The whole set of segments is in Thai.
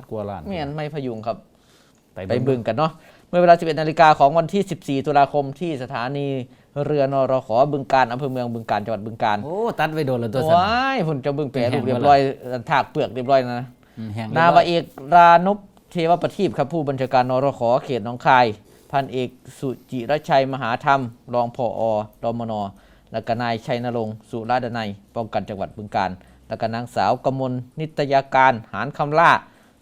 ดกว่าล้านแม่นไม่พยุงครับ ไปไปบึงกันเนาะเมื่อเวลา 11 นาฬิกาของวันที่ 14 ตุลาคมที่สถานีเรือนรขอบึงการอำเภอเมืองบึงการจังหวัดบึงการโอ้ตัดไว้โดนแล้วตัวสันว้ายพุ่นเจะบึงแปรรูปเป็นแห้งเรียบร้อยถากเปลือกเรียบร้อยนะอืมแห้งนาวาเอกรานพเทวประทีปครับผู้บัญชาการนรขอเขตหนองคาย พันเอกสุจิรชัยมหาธรรม รองผอรมนและก็นายชัยนรงค์สุราดนัยป้องกันจังหวัดบึงการและก็นางสาวกมลนิตยาการหานคำล่า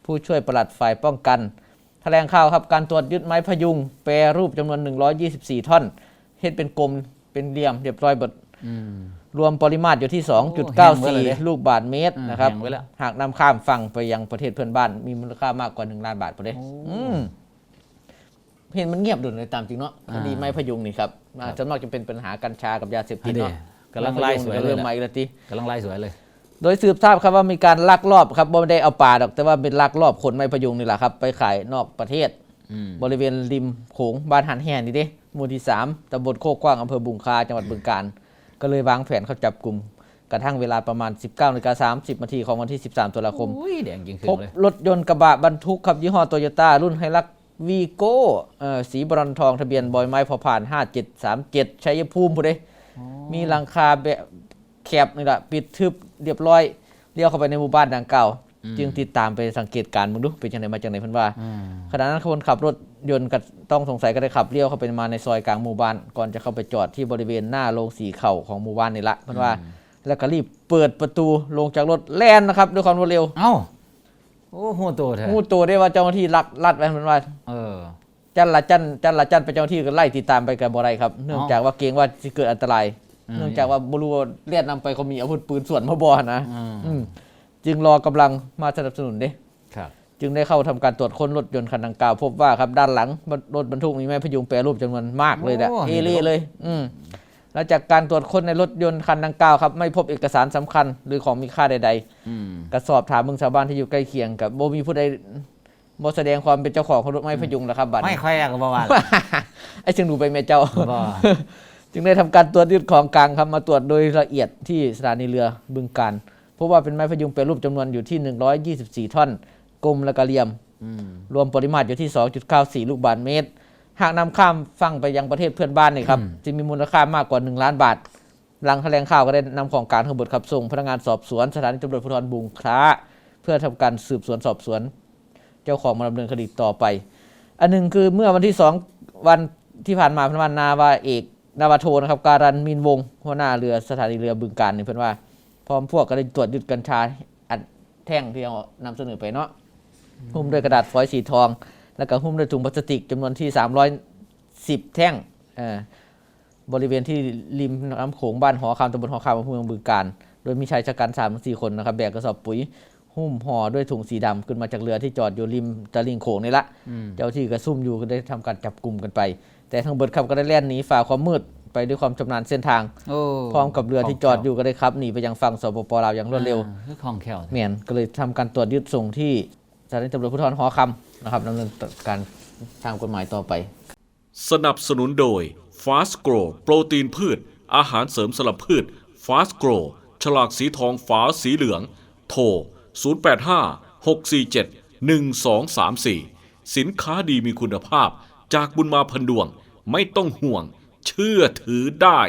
ผู้ช่วยปลัดฝ่ายป้องกันแถลงข่าวครับการตรวจยึดไม้พยุง แปรรูปจำนวน 124 ท่อนเฮ็ดเป็นกลมเป็นเหลี่ยมเรียบร้อยเบดอืมรวมปริมาตรอยู่ที่แห้งไว้เลยเด้2.94 ลูกบาทเมตรอืมนะครับแห้งไว้แล้วหากนำข้ามฝั่งไปยังประเทศเพื่อนบ้าน มีมูลค่ามากกว่า 1 ล้านบาทพอดีอืมเห็นมันเงียบดุนเลยตามจริงเนาะคดีไม้พยุงนี่ครับมาจนมากจะเป็นปัญหากัญชากับยาเสพติอัดนนี้เนาะกำลังไล่สวยเลเริ่ยมนะใหม่แล้วทีกำลังไล่สวยเลย โดยสืบทราบครับว่ามีการลักลอบครับบ่ได้เอาป่าดอกแต่ว่าเป็นลักลอบขนไม้พยุงนี่แหละครับไปขายนอกประเทศอืมบริเวณริมโขงบ้านหันแห่นี่เด้หมู่ที่3ตำบลโคกกว้างอำเภอบุงคาจังหวัดบึงกาฬก็เลยวางแผนเข้าจับกลุ่มกระทั่งเวลาประมาณ 19นาฬิกา30นาทีของวันที่ 13ตุลาคมอุ้ยแดงจริงขึ้นพบเลยรถยนต์กระบะบรรทุกครับยี่ห้อโตโยต้ารุ่นไฮลักวีโก้สีบรอนซ์ทองทะเบียนบอยไม้พอผ่าน 5737ชัยภูมิผู้ใดมีหลังคาแบบแคบนี่แหละปิดทึบเรียบร้อยเลี้ยวเข้าไปในหมู่บ้านดังกล่าวจึงติดตามไปสังเกตการณ์มึงดูเป็นจังไหนมาจากไหนเพิ่นว่าอืมขณะนั้นคนขับรถยนต์ก็ต้องสงสัยก็ได้ขับเลี้ยวเข้าไปมาในซอยกลางหมู่บ้าน ก่อนจะเข้าไปจอดที่บริเวณหน้าโรงสีเข่าของหมู่บ้านนี่ละเพิ่นว่า แล้วก็รีบเปิดประตูลงจากรถแล่นนะครับ ด้วยความรวดเร็ว เอ้าโอ้หัวโตแท้งูตัวได้ว่าเจ้าหน้าที่ลักลัดไว้เพิ่นว่า เออ จันละจันจันละจันไปเจ้าหน้าที่ก็ไล่ติดตามไปกับบ่ได้ครับ เนื่องอ๋อจากว่าเกรงว่าจะเกิดอันตรายอืม เนื่องจากว่าบ่รู้ว่าเลียดนำไปเขามีอาวุธปืนส่วนมาบ่นะอืมอืมจึงรอกำลังมาสนับสนุนเด้ครับจึงได้เข้าทำการตรวจค้นรถยนต์คันดังกล่าวพบว่าครับด้านหลังรถบรรทุกมีไม้พยุงแปรรูปจำนวนมากเลยแหละโอ้เอเล่เลย อืมแล้วจากการตรวจค้นในรถยนต์คันดังกล่าวครับไม่พบเอกสารสำคัญหรือของมีค่าใดอืมๆกระสอบถามเมืองชาวบ้านที่อยู่ใกล้เคียงกับโบมีผู้ใดบ่แสดงความเป็นเจ้าของของรถไม้พยุงแล้วครับบัดไม่นี้ค่อยอยากบอกว่าไอ้เชิงดูไปเมียเจ้าบ่ จึงได้ทำการตรวจยึดของกลางครับมาตรวจโดยละเอียดที่สถานีเรือบึงการพบว่าเป็นไม้พยุงแปรรูปจำนวนอยู่ที่ 124 ท่อน กลมและกระเหลี่ยมอืมรวมปริมาตรอยู่ที่ 2.94 ลูกบาศก์เมตร หากนำข้ามฝั่งไปยังประเทศเพื่อนบ้านนี่ครับจะมีมูลค่ามากกว่า 1 ล้านบาท หลังแถลงข่าวก็ได้นำของกลารทั้งหมดครับส่งพนักงานสอบสวนสถานีตำรวจภูธรบุงคล้า เพื่อทำการสืบสวนสอบสวน เจ้าของมาดำเนินคดีต่อไป อันหนึ่งคือเมื่อวันที่2วันที่ผ่านมาเพื่อนว่านาวาเอก นาวาโทนะครับการันมินวงหัวหน้าเรือสถานีเรือบึงการนี่เพื่อนว่า พร้อมพวกก็ได้ตรวจยึดกัญชาอัดแท่งที่เอานำเสนอไปเนาะหุ้มด้วยกระดาษฟอยล์สีทอง แล้วก็หุ้มด้วยถุงพลาสติกจำนวนที่ 310 แท่งอ่อบริเวณที่ริมน้ำโขงบ้านหอคำตำบลหอคำอำเภอเมืองบึงการ โดยมีชายชะกัน3ามสี่คนนะครับแบกกระสอบปุ๋ย หุ้มห่อด้วยถุงสีดำขึ้นมาจากเรือที่จอดอยู่ริมตลิ่งโขงนี่ละอืมเจ้าที่ก็ซุ่มอยู่ก็ได้ทำการจับกลุ่มกันไป แต่ทั้งเบิดครับก็ได้แล่นหนีฝ่าความมืดไปด้วยความชำนาญเส้นทางโอ้พร้อมกับเรือที่จอดอยู่ก็ได้ขับหนีไปยังฝั่งสปปลาวอย่างรวดเร็วอ่าคือของแข็งเมียนก็เลยทำการตรวจยึดส่งที่สถานีตำรวจภูธรหอคำนะครับดำเนินการทางกฎหมายต่อไป สนับสนุนโดย Fast Grow โปรตีนพืช อาหารเสริมสลับพืช Fast Grow ฉลากสีทองฝาสีเหลือง โทร 085 647 1234 สินค้าดีมีคุณภาพจากบุญมาพันดวง ไม่ต้องห่วง เชื่อถือได้